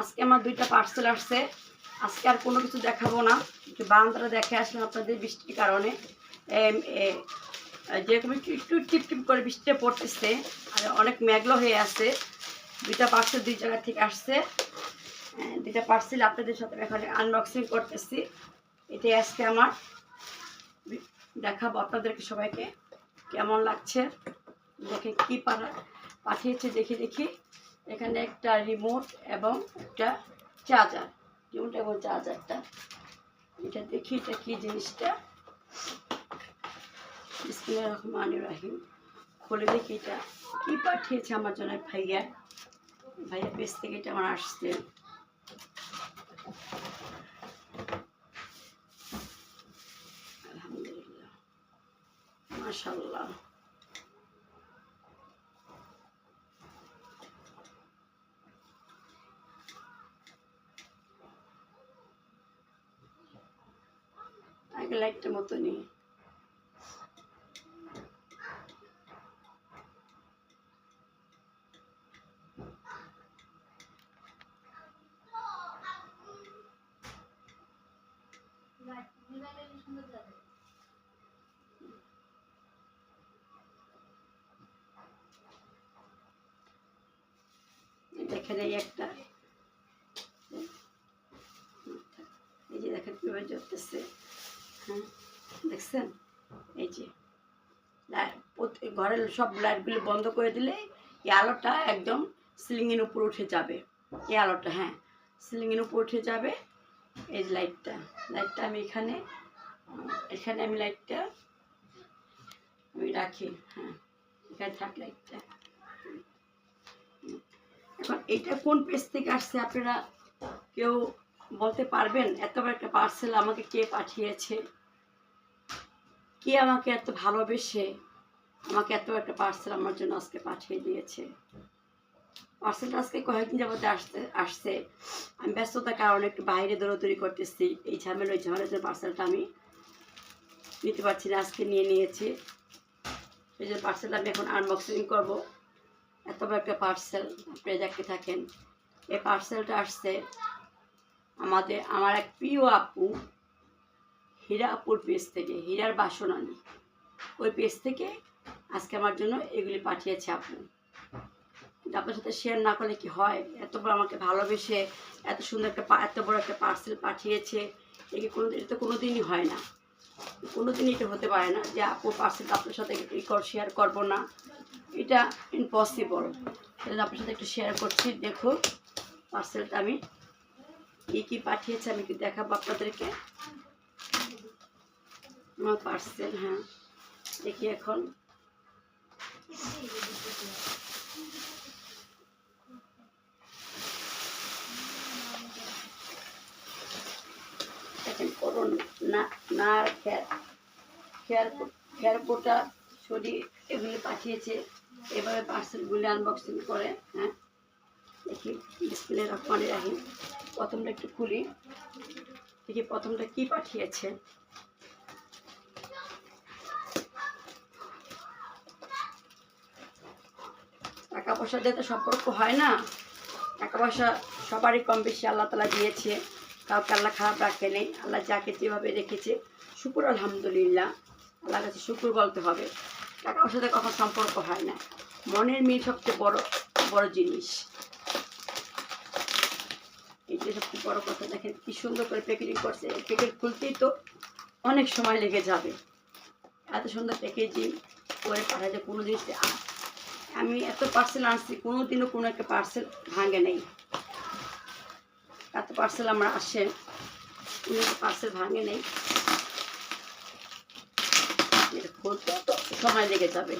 আজকে আমার দুইটা পার্সেল আসছে। আজকে আর কোনো কিছু দেখাবো না। বারান্দাটা দেখে আসলাম আপনাদের বৃষ্টির কারণে। যেরকম একটু একটু টিপ টিপ করে বৃষ্টিটা পড়তেছে, আর অনেক মেঘলা হয়ে আছে। দুইটা পার্সেল দুই জায়গা থেকে আসছে। দুইটা পার্সেল আপনাদের সাথে এখন আনবক্সিং করতেছি। এটাই আজকে আমার। দেখাবো আপনাদেরকে সবাইকে কেমন লাগছে। দেখে কি পাঠিয়েছে দেখি দেখি। এখানে একটা রিমোট এবং একটা চার্জার রিমোট এবং চার্জারটা এটা দেখি, এটা কি জিনিসটা? বিসমিল্লাহির রহমানির রহিম। খুলে দেখি এটা। কি পাঠিয়েছে আমার জন্য ভাইয়া? ভাইয়া পেজ থেকে এটা আমার আসছে। আলহামদুলিল্লাহ। মাশাল্লাহ আগে লাইটটা মতনই দেখেন এই একটা এই যে দেখেন কীভাবে জ্বলতেছে হ্যাঁ দেখছেন? এই যে ঘরের সব লাইটগুলো বন্ধ করে দিলে এই আলোটা একদম সিলিংয়ের উপর উঠে যাবে। এই আলোটা হ্যাঁ সিলিংয়ের উপর উঠে যাবে এই লাইটটা। লাইটটা আমি এখানে এখানে আমি লাইটটা আমি রাখি হ্যাঁ এখানে থাক লাইটটা। এখন এটা কোন পেজ থেকে আসছে আপনারা কেউ বলতে পারবেন? এত বড় একটা পার্সেল আমাকে কে পাঠিয়েছে? কে আমাকে এত ভালোবেসে আমাকে এত একটা পার্সেল আমার জন্য আজকে পাঠিয়ে দিয়েছে? পার্সেলটা আজকে কয়েকদিন যাবতে আসতে আসছে। আমি ব্যস্ততার কারণে একটু বাইরে দৌড়াদৌড়ি করতেছি। এই ঝামেলা, ওই ঝামেলার জন্য পার্সেলটা আমি নিতে পারছি না, আজকে নিয়ে নিয়েছি। সেই জন্য পার্সেলটা আমি এখন আনবক্সিং করব। এত বড় একটা পার্সেল আপনি দেখতে থাকেন। এই পার্সেলটা আসছে আমাদের, আমার এক প্রিয় আপু। হীরা আপুর পেজ থেকে, হীরার বাসনানি ওই পেজ থেকে আজকে আমার জন্য এগুলি পাঠিয়েছে আপু কিন্তু আপনার সাথে শেয়ার না করলে কি হয়? এত বড় আমাকে ভালোবেসে, এত সুন্দর একটা এত বড় একটা পার্সেল পাঠিয়েছে একে কোনো এটা তো কোনো দিনই হয় না। কোনো দিনই এটা হতে পারে না যে আপু পার্সেলটা আপনার সাথে শেয়ার করব না। এটা ইম্পসিবল সেজন্য আপনার সাথে একটু শেয়ার করছি, দেখুন। পার্সেলটা আমি কী কী পাঠিয়েছে, আমি কি দেখাবো আপনাদেরকে। আমার পার্সেল হ্যাঁ। দেখি এখন। করুন। না না খেয়ার খেয়ার খেয়ার পোটা সরিয়ে এগুলি পাঠিয়েছে। এভাবে পার্সেলগুলি আনবক্সিং করে হ্যাঁ। দেখি ডিসপ্লে রহমানের রাখি। প্রথমটা একটু খুলি। দেখি, প্রথমটা কি পাঠিয়েছে? টাকা পয়সা দিয়ে তো সম্পর্ক হয় না টাকা পয়সা সবারই কম বেশি আল্লাহ তালা দিয়েছে। কাউকে আল্লাহ খারাপ রাখে নেই, আল্লাহ যাকে যেভাবে রেখেছে, শুকুর আলহামদুলিল্লাহ। আল্লাহ কাছে শুকুর বলতে হবে। টাকা পয়সার সাথে কখন সম্পর্ক হয় না। মনের মিল সবচেয়ে বড় বড় জিনিস। এইটা সবচেয়ে বড় কথা, দেখেন কি সুন্দর করে প্যাকেজিং করছে। প্যাকেট খুলতেই তো অনেক সময় লেগে যাবে। এত সুন্দর প্যাকেজিং করে পাঠায় যে কোনো জিনিস আমি এত পার্সেল আনছি কোনো দিনও কোনো একটা পার্সেল ভাঙে নেই। এত পার্সেল আমার আসে, কোনো পার্সেল ভাঙে নেই। তো সময় লেগে যাবে।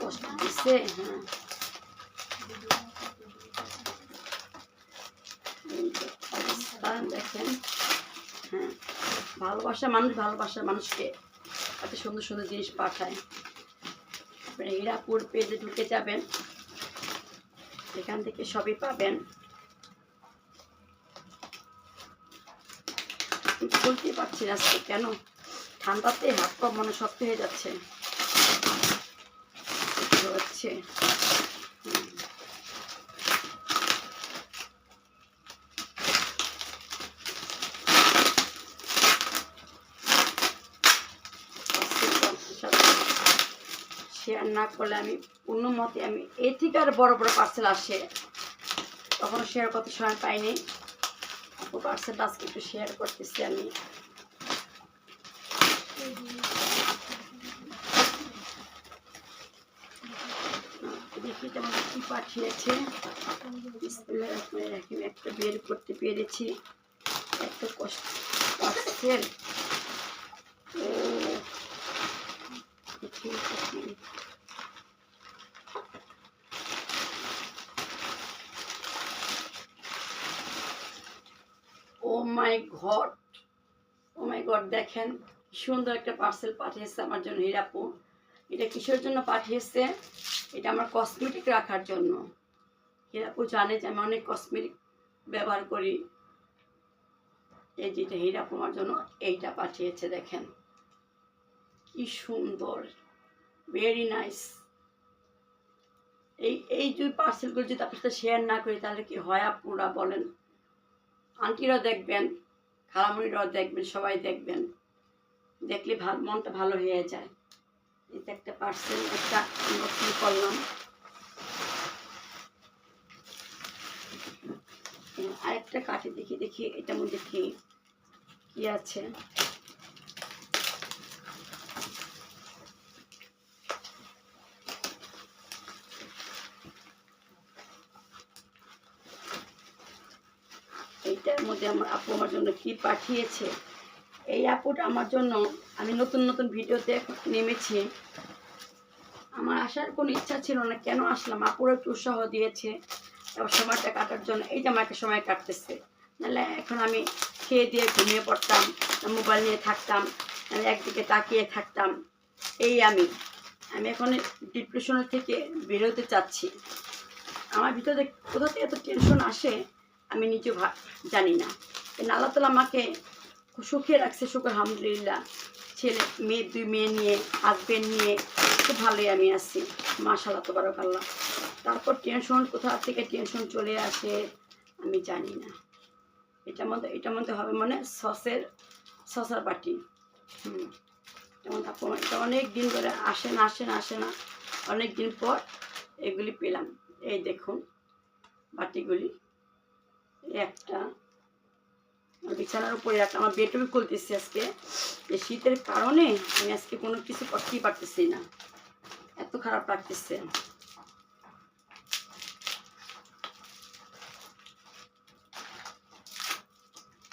কষ্ট দিচ্ছে হ্যাঁ। দেখেন হ্যাঁ। ভালোবাসা মানুষ, ভালোবাসার মানুষকে এত সুন্দর সুন্দর জিনিস পাঠায়। আপনারা হীরাপুর পেজে ঢুকে যাবেন। এখান থেকে সবই পাবেন। বলতে পারছি না আজকে কেন। ঠান্ডাতে হাত পা মনে শক্ত হয়ে যাচ্ছে। হচ্ছে আসছে হুম। শেয়ার না করলে আমি অন্য মতে আমি এ থেকে আর বড় বড় পার্সেল আসে। তখন শেয়ার করতে সময় পাইনি। আপু পার্সেলটা আজকে একটু শেয়ার করতেছি আমি। দেখি তেমন কি পাঠিয়েছে। একটা বের করতে পেরেছি। এত কষ্ট পার্সেল ও, দেখি দেখি ও মাই গড ও মাই গড দেখেন সুন্দর একটা পার্সেল পাঠিয়েছে আমার জন্য হিরাপু এটা কিসের জন্য পাঠিয়েছে? এটা আমার কসমেটিক রাখার জন্য। হিরাপু জানে যে আমি অনেক কসমেটিক ব্যবহার করি। এই যেটা হিরাপু আমার জন্য এইটা পাঠিয়েছে, দেখেন। কি সুন্দর। ভেরি নাইস এই এই দুই পার্সেলগুলো যদি আপনার সাথে শেয়ার না করি, তাহলে কি হয় আপুরা বলেন? আন্টিরাও দেখবেন, খালামুনিরাও দেখবেন, সবাই দেখবেন। দেখলে ভালো মনটা ভালো হয়ে যায়। এটা একটা পার্সেল একটা আনবক্সিং করলাম। আরেকটা কাঠে দেখি দেখি এটা মধ্যে কি কি আছে? মধ্যে আমার আপু আমার জন্য কি পাঠিয়েছে। এই আপুটা আমার জন্য আমি নতুন নতুন ভিডিওতে নেমেছি। আমার আসার কোনো ইচ্ছা ছিল না, কেন আসলাম? আপুরও একটু উৎসাহ দিয়েছে। তারপর সময়টা কাটার জন্য এই যে আমাকে সময় কাটতেছে। নাহলে এখন আমি খেয়ে দিয়ে ঘুমিয়ে পড়তাম মোবাইল নিয়ে থাকতাম একদিকে তাকিয়ে থাকতাম। এই আমি। আমি এখন ডিপ্রেশনের থেকে বেরোতে চাচ্ছি। আমার ভিতরে কোথা থেকে এত টেনশন আসে আমি নিজে জানি না। আল্লাহ তালা আমাকে সুখে রাখছে শুক্র আলহামদুলিল্লাহ। ছেলে, মেয়ে, দুই মেয়ে নিয়ে হাজবেন্ড নিয়ে খুব ভালোই আমি আছি। মাশাল্লাহ তোবারক আল্লাহ তারপর টেনশন কোথা থেকে টেনশন চলে আসে, আমি জানি না। এটার মধ্যে এটার মধ্যে হবে মানে সসের, সসার বাটি। হুম। যেমন এটা অনেক দিন ধরে আসে না আসে না আসে না। অনেক দিন পর এগুলি পেলাম। এই দেখুন বাটিগুলি। একটা। বিছানার উপরে রাখলাম আমার বেডরুমে খুলতেছি আজকে। এই শীতের কারণে আমি আজকে কোনো কিছু করতেই পারতেছি না। এত খারাপ লাগতেছে।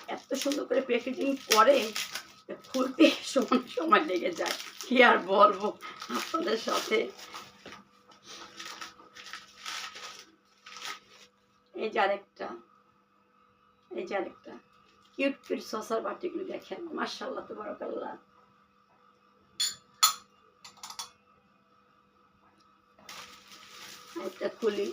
এত সুন্দর করে প্যাকেজিং করে খুলতে সময় সময় লেগে যায়। কি আর বলব আপনাদের সাথে? এই যে আরেকটা। যে আরেকটা কিউট কিউট সসার বাটিগুলি দেখেন মার্শাল্লাহ তো বরকাল্লাহ একটা খুলি।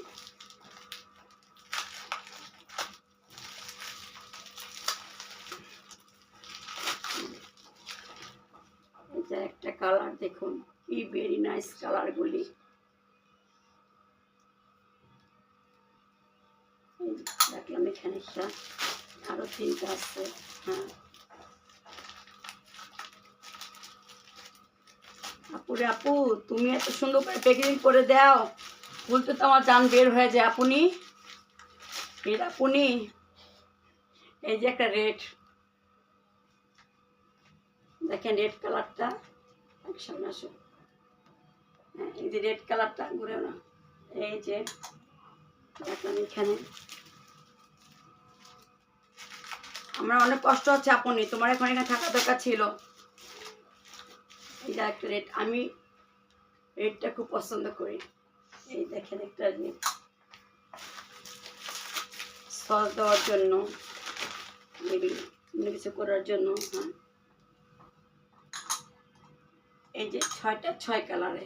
এটা একটা কালার দেখুন, কি ভেরি নাইস কালারগুলি রাখলাম এখানে একটা। তিনটা আছে হ্যাঁ। আপুরে আপু, তুমি এত সুন্দর করে প্যাকেজিং করে দাও। বলতে তো আমার জান বের হয়ে যায়, আপনি? এর আপনি, এই যে একটা রেড দেখেন রেড কালারটা সামনে আসো। হ্যাঁ এই যে রেড কালারটা ঘুরে না এই যে এখানে আমরা অনেক কষ্ট হচ্ছে আপনি, তোমার এখন এখানে থাকা দরকার ছিল। এই একটা রেড আমি রেডটা খুব পছন্দ করি। এই দেখেন একটা সস দেওয়ার জন্য কিছু করার জন্য হ্যাঁ। এই যে ছয়টা, ছয় কালারে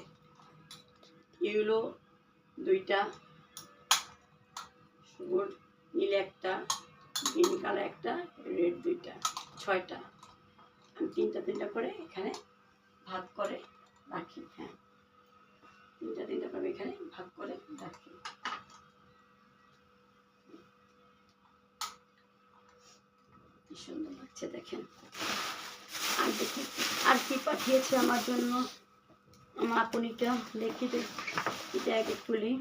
ইউলো দুইটা সুগর নীল একটা। গ্রিন কালার একটা, রেড দুইটা, ছয়টা। আমি তিনটা তিনটা করে এখানে ভাগ করে রাখি হ্যাঁ। তিনটা তিনটা করে এখানে ভাগ করে রাখি। কি সুন্দর লাগছে দেখেন। আর দেখি, আর কি পাঠিয়েছে আমার জন্য? আমার আপনিটা দেখি এটা আগে খুলি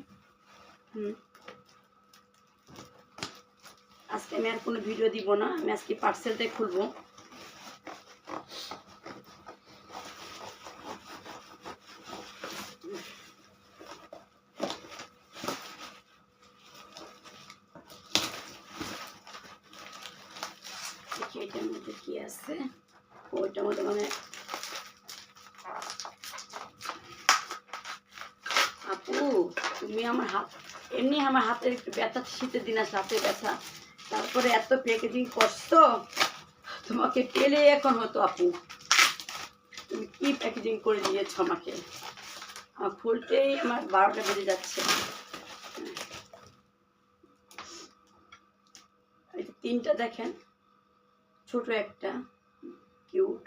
হুম। আজকে আমি আর কোনো ভিডিও দিব না, আমি আজকে পার্সেলটাই খুলবো। এটার মধ্যে কি আছে। ওইটার মধ্যে মানে আপু, তুমি আমার হাত এমনি আমার হাতে একটু ব্যথা, শীতের দিন আসলে হাতে ব্যথা। তারপরে এত প্যাকেজিং করছ, তোমাকে পেলে এখন হতো আপু। তুমি কি প্যাকেজিং করে দিয়েছ আমাকে? আমার খুলতেই আমার বারোটা বেজে যাচ্ছে। তিনটা দেখেন, ছোট একটা কিউট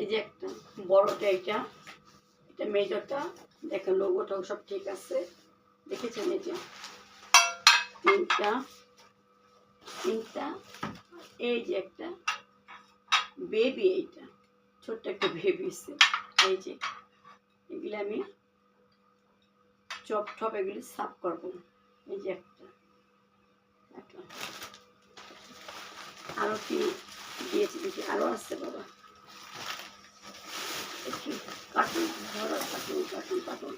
এই যে একটা বড়টা এটা। এটা মেজরটা। দেখেন লোগোটাও সব ঠিক আছে। দেখেছেন যে? তিনটা। তিনটা। এই যে একটা। বেবি এইটা। ছোট্ট একটা বেবি আছে এই যে। এগুলো আমি চপ টপ এগুলি সাফ করব। এই যে একটা। আরও কি দিয়েছি দেখি। আরও আসছে বাবা। দেখি কার্টুন ধরো কার্টুন কার্টুন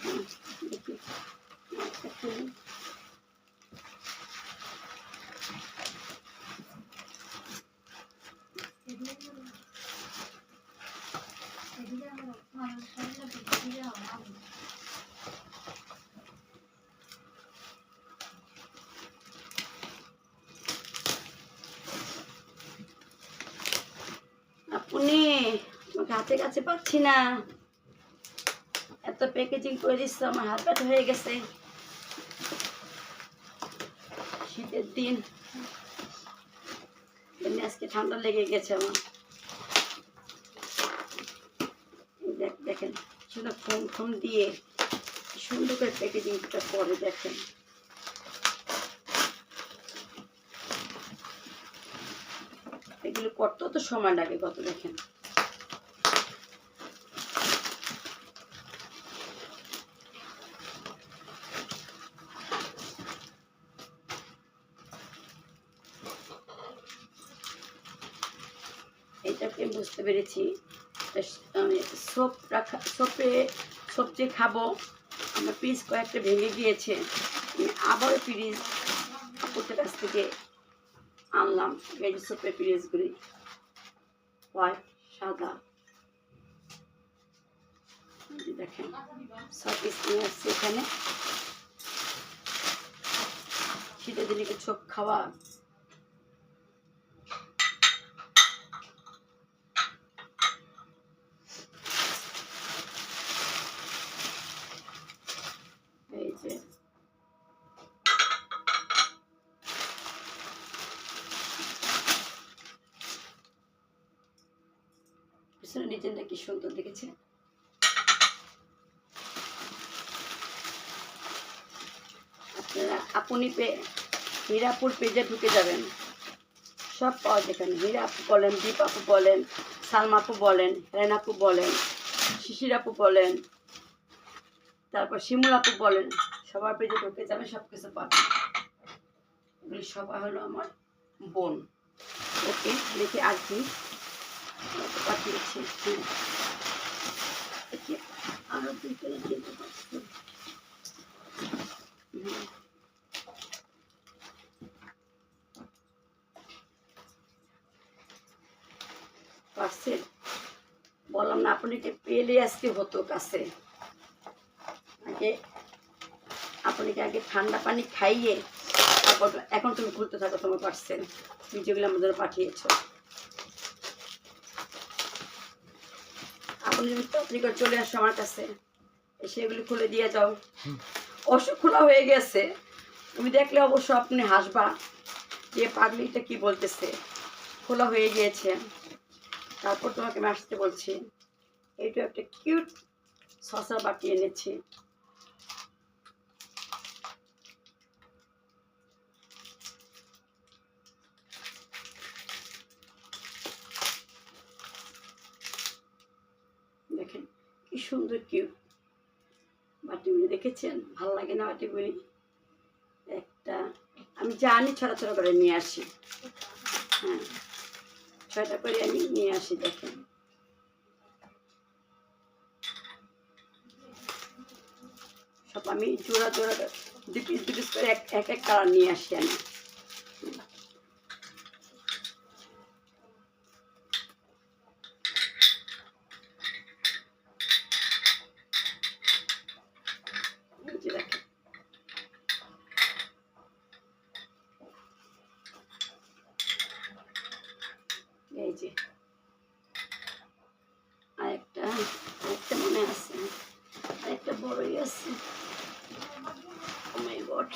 হুম, দেখি একটা খুলি আপনি তোমাকে হাতে কাছে পাচ্ছি না। এত প্যাকেজিং করে দিচ্ছ আমার হাত ব্যথা হয়ে গেছে। শীতের দিন। এমনি আজকে ঠান্ডা লেগে গেছে আমার। দেখেন সুন্দর ফোম ফোম দিয়ে সুন্দর করে প্যাকেজিংটা করে দেখেন। এগুলো করতে তো সময় লাগে, কত দেখেন। পেরেছি। সোপ রাখা সোপে যে খাব, আমার পিস কয়েকটা ভেঙে গিয়েছে। আমি আবারও পিরিজ আপুদের কাছ থেকে আনলাম। যে সোপের পিরিজগুলি। হোয়াইট, সাদা। দেখেন, সব পিস নিয়ে আসছে এখানে। শীতের দিনে কিছু খাওয়া এই যে পিছনে ডিজাইনটা কি সুন্দর দেখেছে। আপনারা আপনি পে, হীরাপুর পেজে ঢুকে যাবেন। সব পাওয়া যায় এখানে। হীরা আপু বলেন দীপ আপু বলেন সালমা আপু বলেন হেরেন আপু বলেন শিশির আপু বলেন, তারপর শিমুল আপু বলেন, সবার পেজে ঢুকে যাবেন সব কিছু পাবেন। এগুলি সবাই হলো আমার বোন। ওকে, দেখি আর কি। পাঠিয়েছে। পারছেন? বললাম না আপনাকে পেলে আজকে হতো কাছে। আগে আপনাকে আগে ঠান্ডা পানি খাইয়ে, তারপর এখন তুমি খুলতে থাকো, তোমার তুমি যেগুলো আমাদের পাঠিয়েছ। আপনি করে চলে আসো আমার কাছে। এসে এগুলি খুলে দিয়ে যাও। অবশ্য খোলা হয়ে গেছে। তুমি দেখলে অবশ্য আপনি হাসবা যে পাগলিটা কি বলতেছে। খোলা হয়ে গিয়েছে। তারপর তোমাকে আমি আসতে বলছি। এইটা একটা কিউট শসা বাটি এনেছি দেখেন কি সুন্দর কিউট বাটিগুলি দেখেছেন? ভালো লাগে না বাটিগুলি? একটা, আমি জানি ছড়া ছড়া করে নিয়ে আসি। হ্যাঁ ছয়টা করে আমি নিয়ে আসি, দেখেন। সব আমি জোড়া জোড়া দু পিস দু পিস করে এক এক কালার নিয়ে আসি আমি এই যে দেখেন এই যে আরেকটা আরেকটা মনে আছে আরেকটা বড়ই আছে ও মাই গড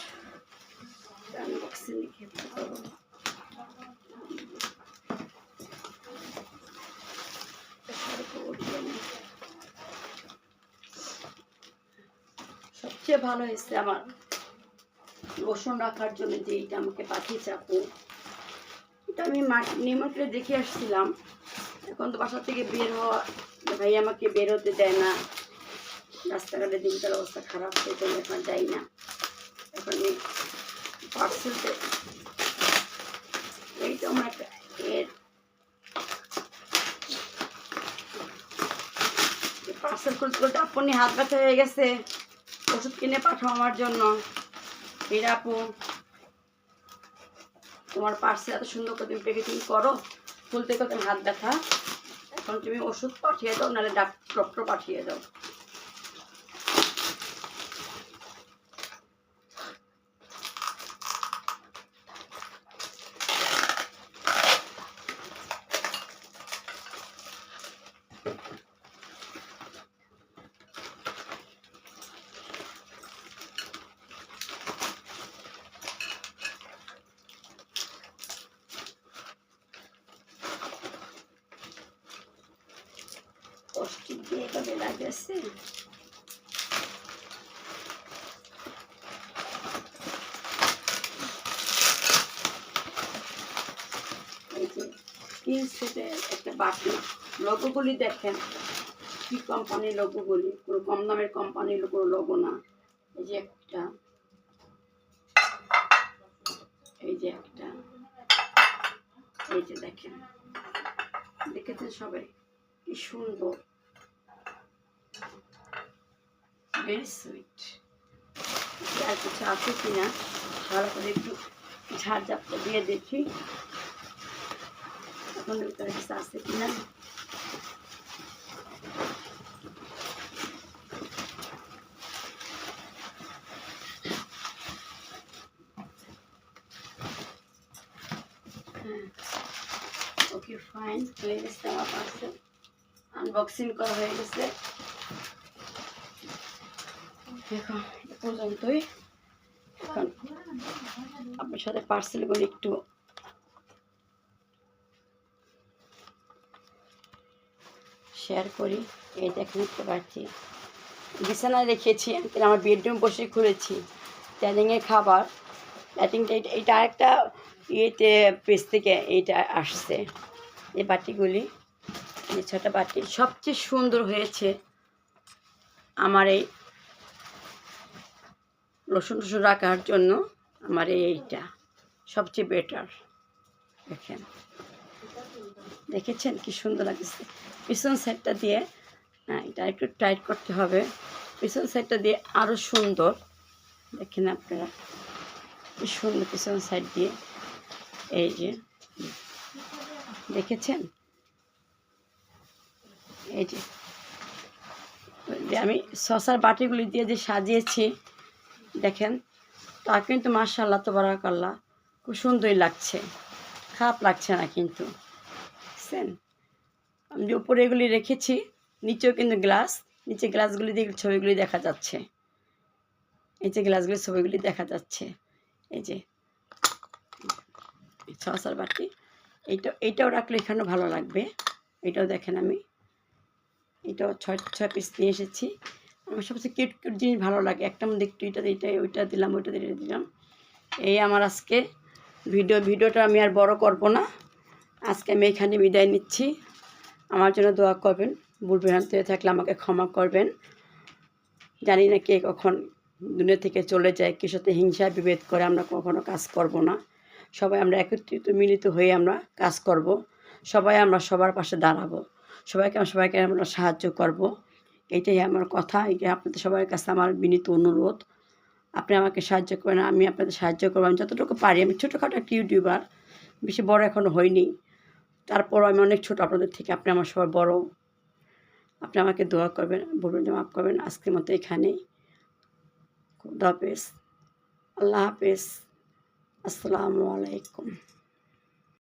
আনবক্সিং লিখে পাবো সবচেয়ে ভালো হয়েছে আমার। রসুন রাখার জন্য যে এইটা আমাকে পাঠিয়েছে আপু, এটা আমি মার্কেটে দেখে আসছিলাম। এখন তো বাসা থেকে বের হওয়া ভাই আমাকে বের হতে দেয় না। রাস্তাঘাটে দিনকার অবস্থা খারাপ সেই জন্য এখন যাই না। এখন এই পার্সেলতে এইটা আমার একটা এর পার্সেল করতে করতে আপনি হাত ব্যথা হয়ে গেছে। ওষুধ কিনে পাঠাও আমার জন্য। আপু, তোমার পার্সে এত সুন্দর করে তুমি প্যাকেটিং করো খুলতে করতে হাত ব্যথা। এখন তুমি ওষুধ পাঠিয়ে দাও, নাহলে ডাক্তার পাঠিয়ে দাও কষ্টি দিয়ে এভাবে লাগেছে এই যে তিন সেটের একটা বাটি লোগোগুলি দেখেন। কি কোম্পানির লোগোগুলি কোনো কম দামের কোম্পানির কোনো লোগো না। এই যে একটা। এই যে একটা। এই যে দেখেন। দেখেছেন সবাই? কি সুন্দর। ভেরি সুইট আর কিছু আছে কিনা? ভালো করে একটু ঝাড় ঝাপটা দিয়ে দেখি। এখন ভিতরে কিছু আছে কিনা? হ্যাঁ। ওকে ফাইন হয়ে গেছে আমার পার্সেল আনবক্সিং করা হয়ে গেছে। পর্যন্তই। আপনার সাথে একটু শেয়ার করি, এই দেখে নিতে পারছি বিছানায় রেখেছি আমার বেডরুম বসে খুলেছি। ট্যানিংয়ের খাবার ট্যাটিংটা এটা এটা আরেকটা ইয়েতে পেজ থেকে এইটা আসছে, এই বাটিগুলি, এই ছটা বাটি। সবচেয়ে সুন্দর হয়েছে আমার এই রসুন টসুন রাখার জন্য, আমার এই এইটা, সবচেয়ে বেটার দেখেন। দেখেছেন কি সুন্দর লাগছে। পিছন সাইডটা দিয়ে হ্যাঁ এটা একটু টাইট করতে হবে। পিছন সাইডটা দিয়ে আরও সুন্দর। দেখেন আপনারা, কি সুন্দর পিছন সাইড দিয়ে। এই যে, দেখেছেন? এই যে আমি শশার বাটিগুলি দিয়ে যে সাজিয়েছি, দেখেন, তা কিন্তু মার্শাল্লাহ তো বারাকাল্লাহ খুব সুন্দরই লাগছে। খারাপ লাগছে না কিন্তু। বুঝছেন আমি যে উপরে এগুলি রেখেছি, নিচেও কিন্তু গ্লাস, নিচে গ্লাসগুলি দিয়ে ছবিগুলি দেখা যাচ্ছে। এই যে গ্লাসগুলি, ছবিগুলি দেখা যাচ্ছে। এই যে সসার বাটি। এইটা, এইটাও রাখলে এখানেও ভালো লাগবে। এটাও দেখেন আমি। এটাও ছয় ছয় পিস নিয়ে এসেছি। আমার সবচেয়ে কিউট কিউট জিনিস ভালো লাগে। একটা মধ্যে একটু এটা এইটা ওইটা দিলাম, ওইটা দিয়ে দিলাম। এই আমার আজকে ভিডিও, ভিডিওটা আমি আর বড় করব না। আজকে আমি এখানে বিদায় নিচ্ছি। আমার জন্য দোয়া করবেন। ভুল ভ্রান্তি হয়ে থাকলে আমাকে ক্ষমা করবেন। জানি না কে কখন দুনিয়া থেকে চলে যায় কি সাথে হিংসা, বিভেদ করে আমরা কখনো কাজ করব না। সবাই আমরা একত্রিত, মিলিত হয়ে আমরা কাজ করব। সবাই আমরা সবার পাশে দাঁড়াবো। সবাইকে সবাইকে আমরা সাহায্য করব। এইটাই আমার কথা, এটাই আপনাদের সবার কাছে আমার বিনীত অনুরোধ। আপনি আমাকে সাহায্য করেন আমি আপনাদের সাহায্য করব। আমি যতটুকু পারি, আমি ছোটোখাটো একটা ইউটিউবার, বেশি বড় এখনও হয়নি তারপরও আমি অনেক ছোট, আপনাদের থেকে আপনি আমার সবার বড়। আপনি আমাকে দোয়া করবেন, বলবেন যে মাফ করবেন। আজকের মতো এখানেই। খুদা হাফেজ। আল্লাহ হাফেজ। আসসালামু আলাইকুম।